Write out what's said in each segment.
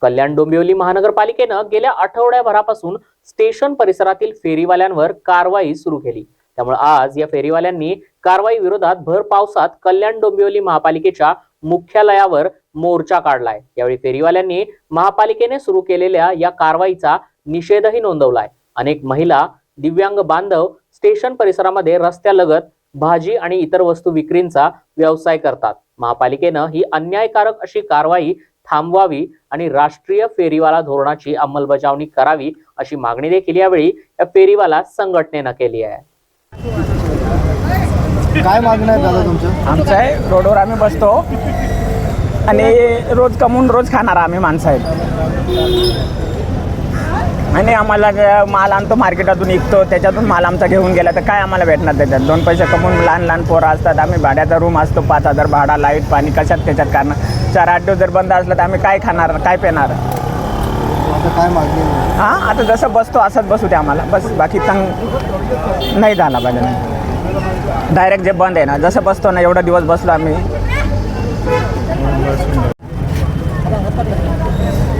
कल्याण डोंबिवली महानगरपालिकेनं गेल्या आठवड्याभरापासून स्टेशन परिसरातील फेरीवाल्यांवर कारवाई सुरू केली. त्यामुळे आज या फेरीवाल्यांनी कारवाई विरोधात भर पावसात कल्याण डोंबिवली महापालिकेच्या मुख्यालयावर मोर्चा काढलाय. यावेळी फेरीवाल्यांनी महापालिकेने सुरू केलेल्या या कारवाईचा निषेधही नोंदवलाय. अनेक महिला दिव्यांग बांधव स्टेशन परिसरामध्ये रस्त्यालगत भाजी आणि इतर वस्तू विक्रींचा व्यवसाय करतात. महापालिकेनं ही अन्यायकारक अशी कारवाई थांबवावी आणि राष्ट्रीय फेरीवाला धोरणाची अंमलबजावणी करावी अशी मागणी देखील यावेळी या फेरीवाला संघटनेनं केली आहे. काय मागणं आहे दादा तुमचं? आमचं आहे रोडवर आम्ही बसतो. आणि रोज कमवून रोज खाणार आम्ही माणसं आहेत. आणि आम्हाला माल आणतो मार्केटातून विकतो त्याच्यातून माल आमचा घेऊन गेला तर काय आम्हाला भेटणार त्याच्यात? दोन पैसे कमवून लहान लहान पोरं असतात आम्ही भाड्याचा रूम असतो पाच हजार भाडा लाइट पाणी कशात त्याच्यात काढणार चार आठ दिवस जर बंद असलं तर आम्ही काय खाणार काय पेणार? आता काय मागणी आहे? हां? आता जसं बसतो असंच बसू दे आम्हाला. बस बाकी तंग नाही झाला पाहिजे. डायरेक्ट जे बंद आहे ना जसं बसतो ना एवढा दिवस बसलो आम्ही.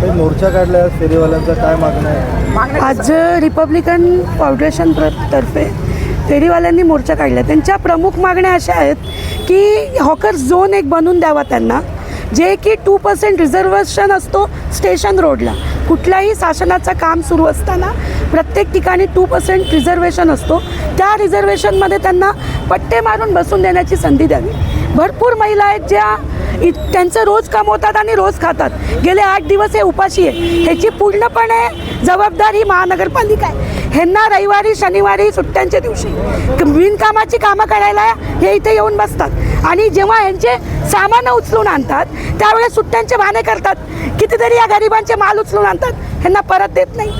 काही मोर्चा काढला फेरीवाल्यांचा काय मागणं आहे? आज रिपब्लिकन फाउंडेशन प्र- तर्फे फेरीवाल्यांनी मोर्चा काढला. त्यांच्या प्रमुख मागण्या अशा आहेत की हॉकर्स झोन एक बनवून द्यावा त्यांना. जे की टू पर्सेंट रिझर्वेशन असतो स्टेशन रोडला कुठल्याही शासनाचं काम सुरू असताना प्रत्येक ठिकाणी टू पर्सेंट रिझर्वेशन असतो. त्या रिझर्वेशनमध्ये त्यांना पट्टे मारून बसून देण्याची संधी द्यावी. भरपूर महिला आहेत ज्या इ- त्यांचं रोज कमवतात आणि रोज खातात. गेले आठ दिवस हे उपाशी आहे ह्याची पूर्णपणे जबाबदारी महानगरपालिका आहे. ह्यांना रविवारी शनिवारी सुट्ट्यांच्या दिवशी बिनकामाची कामं करायला हे इथे येऊन बसतात. आणि जेव्हा यांचे सामानं उचलून आणतात त्यावेळेस सुट्ट्यांचे बहाणे करतात. कितीतरी या गरिबांचे माल उचलून आणतात. ह्यांना परत देत नाही.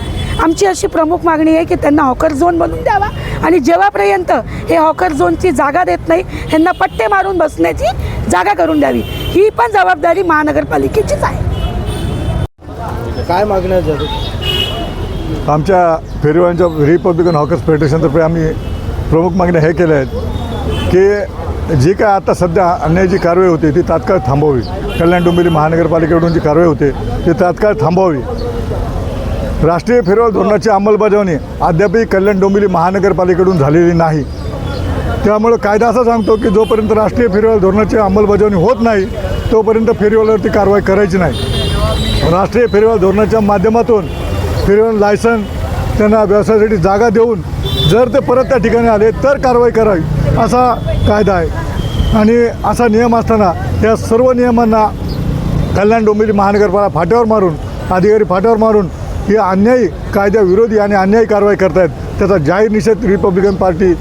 आमची अशी प्रमुख मागणी आहे की त्यांना हॉकर झोन बनवून द्यावा. आणि जेव्हापर्यंत हे हॉकर झोनची जागा देत नाही ह्यांना पट्टे मारून बसण्याची जागा करून द्यावी. ही पण जबाबदारी महानगरपालिकेचीच आहे. काय मागण्या आमच्या फेरीवाल्यांच्या रिपब्लिकन हॉकर्स फेडरेशनतर्फे आम्ही प्रमुख मागण्या हे केल्या आहेत की जी काय आता सध्या अन्याय जी कारवाई होती ती तात्काळ थांबवावी. कल्याण डोंबिवली महानगरपालिकेकडून जी कारवाई होते ती तात्काळ थांबवावी. राष्ट्रीय फेरवाल धोरणाची अंमलबजावणी अद्यापही कल्याण डोंबिवली महानगरपालिकेकडून झालेली नाही. त्यामुळं कायदा असा सांगतो की जोपर्यंत राष्ट्रीय फेरीवाल धोरणाची अंमलबजावणी होत नाही तोपर्यंत फेरीवाल्यावरती कारवाई करायची नाही. राष्ट्रीय फेरीवाल धोरणाच्या माध्यमातून फेरीवाल लायसन त्यांना व्यवसायासाठी जागा देऊन जर ते परत त्या ठिकाणी आले तर कारवाई करावी असा कायदा आहे. आणि असा नियम असताना या सर्व नियमांना कल्याण डोंबिवली महानगरपालिका फाट्यावर मारून अधिकारी फाट्यावर मारून हे अन्यायी कायद्याविरोधी आणि अन्यायी कारवाई करतायत. त्याचा जाहीर निषेध रिपब्लिकन पार्टी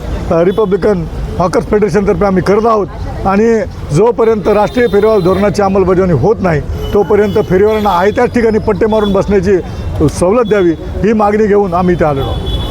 रिपब्लिकन हॉकर्स फेडरेशनतर्फे आम्ही करत आहोत. आणि जोपर्यंत राष्ट्रीय फेरीवाल धोरणाची अंमलबजावणी होत नाही तोपर्यंत फेरीवाल्यांना आहे त्याच ठिकाणी पट्टे मारून बसण्याची सवलत द्यावी ही मागणी घेऊन आम्ही इथे आलेलो आहोत.